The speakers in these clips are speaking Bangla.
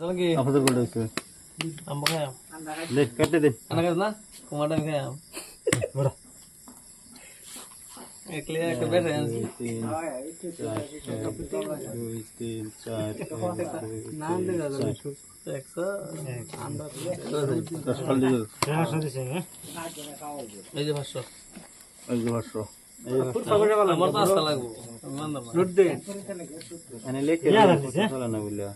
চলো কি আপনাদের বলে হয়েছে আম্বা খাই লে কেটে দিন আনা কাজ না কুমারটা খাই আম বড় একলে একটা বেটে আনছি তিন চার দুই তিন চার একশো দশ ফাল দিয়ে এই যে পাঁচশো এই যে পাঁচশো আমার তো আস্তা লাগবো মানতাম না। এনে লেখে চলে না বুঝলা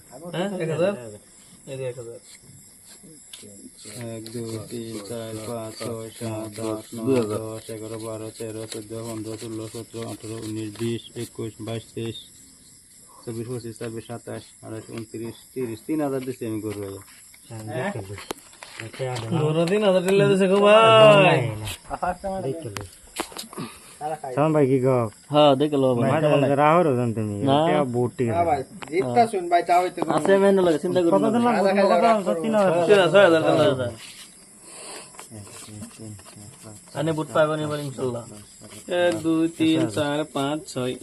হ্যাঁ এক দুই তিন চার পাঁচ ছয় সাত আট নয় দশ এগারো বারো তেরো চোদ্দ পনেরো ষোলো সতেরো আঠারো উনিশ বিশ একুশ বাইশ তেইশ চব্বিশ পঁচিশ ছাব্বিশ সাতাশ আঠাশ উনত্রিশ তিরিশ তিন হাজার দিচ্ছি আমি করব ধরো তিন হাজার দিছে গো ভাই। সামান ভাই কি কও? হ্যাঁ দেখে লো ভাই। রাহর তুমি না। বুট আছে মেনে লাগে চিন্তা কত দিন লাগবে? কত সত্যি না টাকা আনে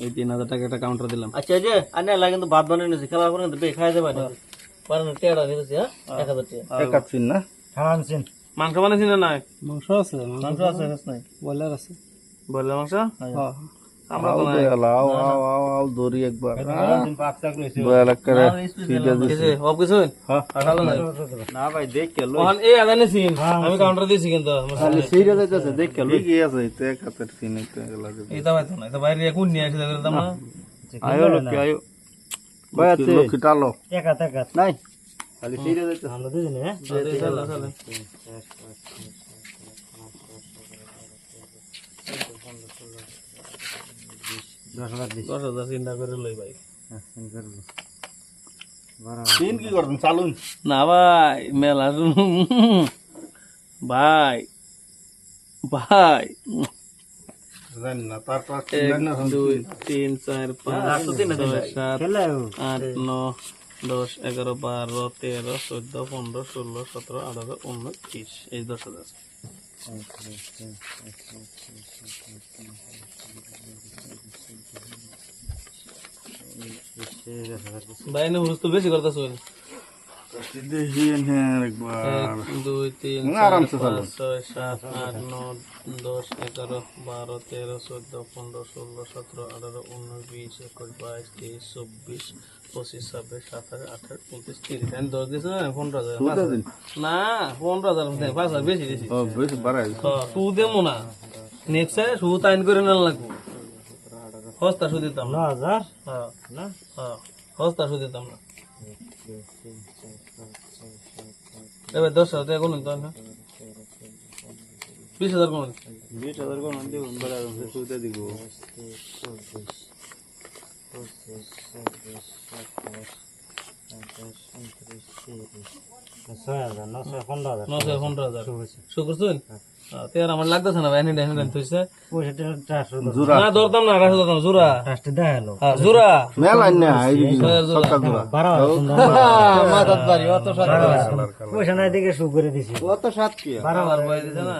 এই টাকা একটা কাউন্টার দিলাম। আচ্ছা যে আনে লাগে কিন্তু ভাত বানিয়ে নিয়েছি খেলা করে কিন্তু খাই দেবে না। পারেন টেড়া নিয়েছি হ্যাঁ? এক একাচ্ছিন না? মাংস বানাইছি না নাই? মাংস আছে মাংস আছে। নাই। আছে। ব্রয়লার মাংস হ্যাঁ। আমরা তো নাই। আও আও আও আও দড়ি একবার। করে কিছু? হ্যাঁ। আঠালো নাই। না ভাই দেখ কে লই। ওখান এই আদানে সিন। আমি কাউন্টার দিয়েছি কিন্তু খালি যাইতেছে দেখ কে লই। কি আছে তো এক হাতের সিন তো এগুলা এই ভাই তো না তো বাইরে কোন নিয়ে আসি দেখলে দাম আয়ো লোক আয়ো। ভাই আছে। লোক টালো। এক হাত এক হাত। নাই খালি সিধা যাইতেছে। আমরা দুজনে হ্যাঁ? চলে চলে দশ হাজার চিন্তা করে লই ভাই। সিন কি করছেন চালুন। না ভাই মেলা ভাই ভাই। এক দুই তিন চার পাঁচ ছয় সাত আট ন দশ এগারো বারো তেরো চোদ্দ পনেরো ষোলো সতেরো আঠারো উনিশ এই দশ হাজার। ভাই না হুরুস তো বেশি করতেছ দেখি একবার। এক দুই তিন। ছয় সাত আট নয় দশ এগারো বারো তেরো চোদ্দ পনেরো ষোলো সতেরো আঠারো উনিশ বিশ একুশ বাইশ তেইশ চব্বিশ পঁচিশ ছাব্বিশ সাতাশ আঠাশ উনত্রিশ তিরিশ। আমি দশ দিয়েছি না পনেরো হাজার পাঁচ না পনেরো হাজার পাঁচ হাজার বেশি দিয়েছি শু দেবো না নেক্সট শু তাইন করে না লাগবো। হস্তা শুধু দিতাম ন হাজার হ্যাঁ না হ্যাঁ হস্তা শুধু দিতাম না এবার দশ হাজার টাকা তো না বিশ হাজার কোন বিশ হাজার কোন দিব সুতে দিব ছয় হাজার নশো পয়সা নাই দেখে শু করে দিছি। অত সাত কি? বারো বার বয়ে দিছে না?